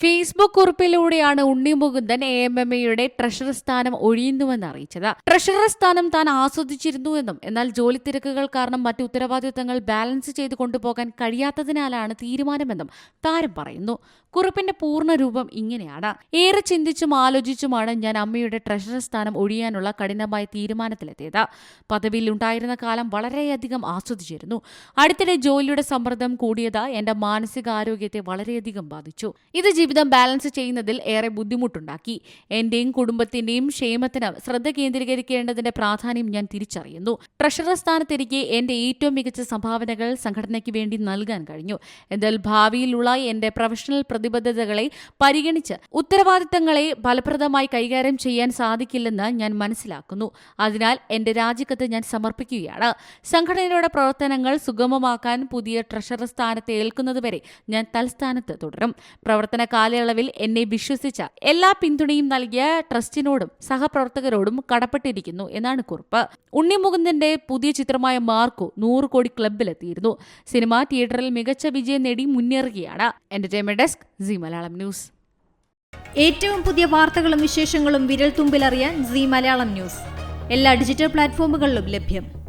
Facebook കുറിപ്പിലൂടെയാണ് Unni Mukundan A M M എയുടെ treasurer സ്ഥാനം ഒഴിയുന്നുവെന്ന് അറിയിച്ചത്. ട്രഷറർ സ്ഥാനം താൻ ആസ്വദിച്ചിരുന്നുവെന്നും എന്നാൽ ജോലി തിരക്കുകൾ കാരണം മറ്റു ഉത്തരവാദിത്തങ്ങൾ ബാലൻസ് ചെയ്ത് കൊണ്ടുപോകാൻ കഴിയാത്തതിനാലാണ് തീരുമാനമെന്നും താരം പറയുന്നു. കുറിപ്പിന്റെ പൂർണ രൂപം ഇങ്ങനെയാണ്. ഏറെ ചിന്തിച്ചും ആലോചിച്ചുമാണ് ഞാൻ അമ്മയുടെ ട്രഷറർ സ്ഥാനം ഒഴിയാനുള്ള കഠിനമായ തീരുമാനത്തിലെത്തിയത്. പദവിയിൽ ഉണ്ടായിരുന്ന കാലം വളരെയധികം ആസ്വദിച്ചിരുന്നു. അടുത്തിടെ ജോലിയുടെ സമ്മർദ്ദം കൂടിയത് എന്റെ മാനസികാരോഗ്യത്തെ വളരെയധികം ബാധിച്ചു. ഇത് ജീവിതം ബാലൻസ് ചെയ്യുന്നതിൽ ഏറെ ബുദ്ധിമുട്ടുണ്ടാക്കി. എന്റെയും കുടുംബത്തിന്റെയും ക്ഷേമത്തിന് ശ്രദ്ധ കേന്ദ്രീകരിക്കേണ്ടതിന്റെ പ്രാധാന്യം ഞാൻ തിരിച്ചറിയുന്നു. ട്രഷറർ സ്ഥാനത്തിരിക്കെ എന്റെ ഏറ്റവും മികച്ച സംഭാവനകൾ സംഘടനയ്ക്ക് വേണ്ടി നൽകാൻ കഴിഞ്ഞു. എന്നാൽ ഭാവിയിലുള്ള എന്റെ പ്രൊഫഷണൽ പ്രതിബദ്ധതകളെ പരിഗണിച്ച് ഉത്തരവാദിത്തങ്ങളെ ഫലപ്രദമായി കൈകാര്യം ചെയ്യാൻ സാധിക്കില്ലെന്ന് ഞാൻ മനസ്സിലാക്കുന്നു. അതിനാൽ എന്റെ രാജിക്കത്ത് ഞാൻ സമർപ്പിക്കുകയാണ്. സംഘടനയുടെ പ്രവർത്തനങ്ങൾ സുഗമമാക്കാൻ പുതിയ ട്രഷറർ സ്ഥാനത്ത് ഏൽക്കുന്നതുവരെ ഞാൻ തൽസ്ഥാനത്ത് തുടരും. പ്രവർത്തന കാലയളവിൽ എന്നെ വിശ്വസിച്ച എല്ലാ പിന്തുണയും നൽകിയ ട്രസ്റ്റിനോടും സഹപ്രവർത്തകരോടും കടപ്പെട്ടിരിക്കുന്നു എന്നാണ് കുറിപ്പ്. ഉണ്ണിമുകുന്ദന്റെ പുതിയ ചിത്രമായ മാർക്കു നൂറ് കോടി ക്ലബിലെത്തിയിരുന്നു സിനിമ തിയേറ്ററിൽ മികച്ച വിജയം നേടി മുന്നേറുകയാണ്. Entertainment desk Zee Malayalam news. ഏറ്റവും പുതിയ വാർത്തകളും വിശേഷങ്ങളും വിരൽ തുമ്പിലറിയാൻ സി മലയാളം ന്യൂസ്. എല്ലാ ഡിജിറ്റൽ പ്ലാറ്റ്ഫോമുകളിലും ലഭ്യം.